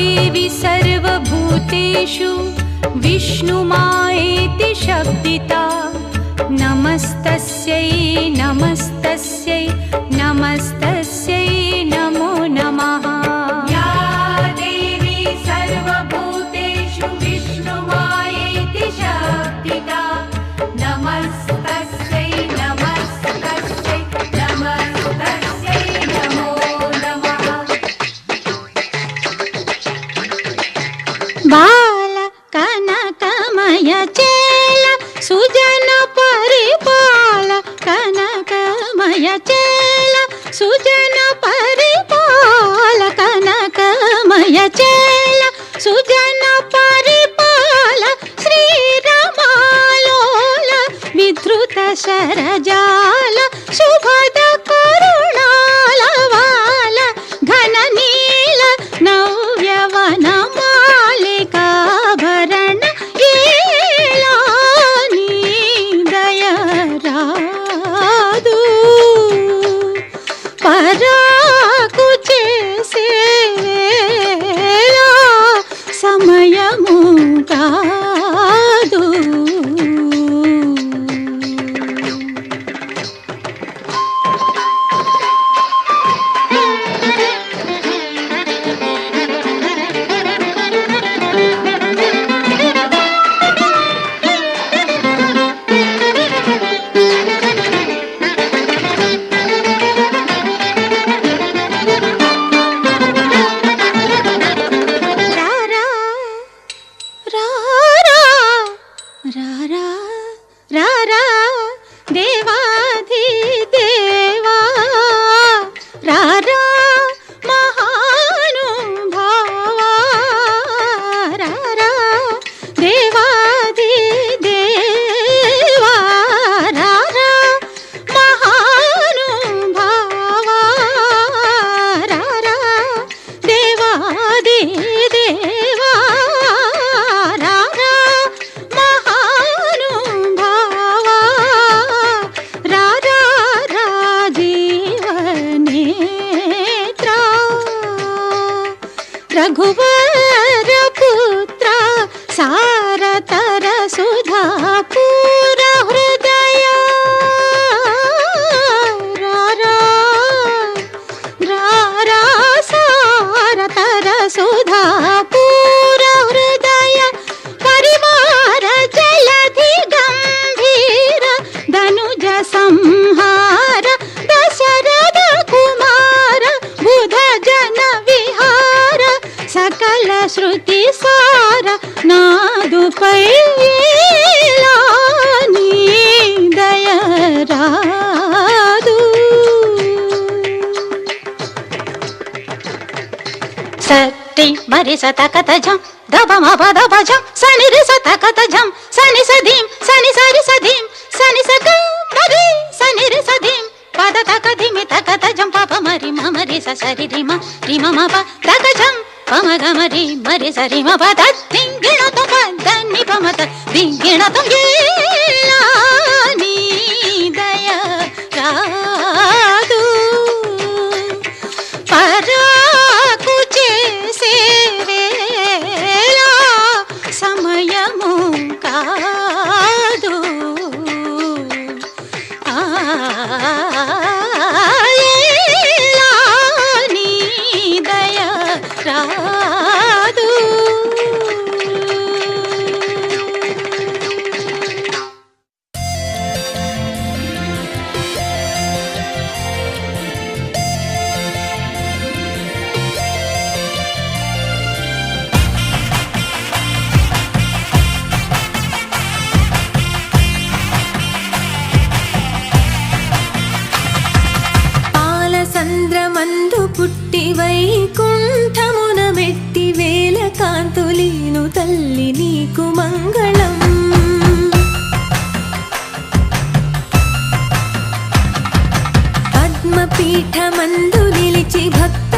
देवि सर्वभूतेषु विष्णुमायेति शब्दिता। नमस्तस्यै नमस्तस्यै పరిపాల కనకమయ చేల సుజన పరిపాల కనకమయ చేల సుజన పరిపాల శ్రీరమాలోల విధృత శరజాల శుభ శృతి సార నాదుపై దయరాదు. సత్తి రాదు సట్టి మరి సతకత జం దబ మబ జం సని రి సతకత జం సని సదీం సని సరి సదీం సని సగం మరి సని రి సదీం. పద తక ధిమి తక తజం పప మరి మ మరి సరి రిమ రిమ రి మ తక జం. పమగమరి మరి మరి సరి మ దింగిణ తుంగ ప పమత దింగిణ తుంగిలా పుట్టి వైకుంఠమున మెట్టి వేల కాంతులీను తల్లి నీకు మంగళం. పద్మపీఠమందు నిలిచి భక్తి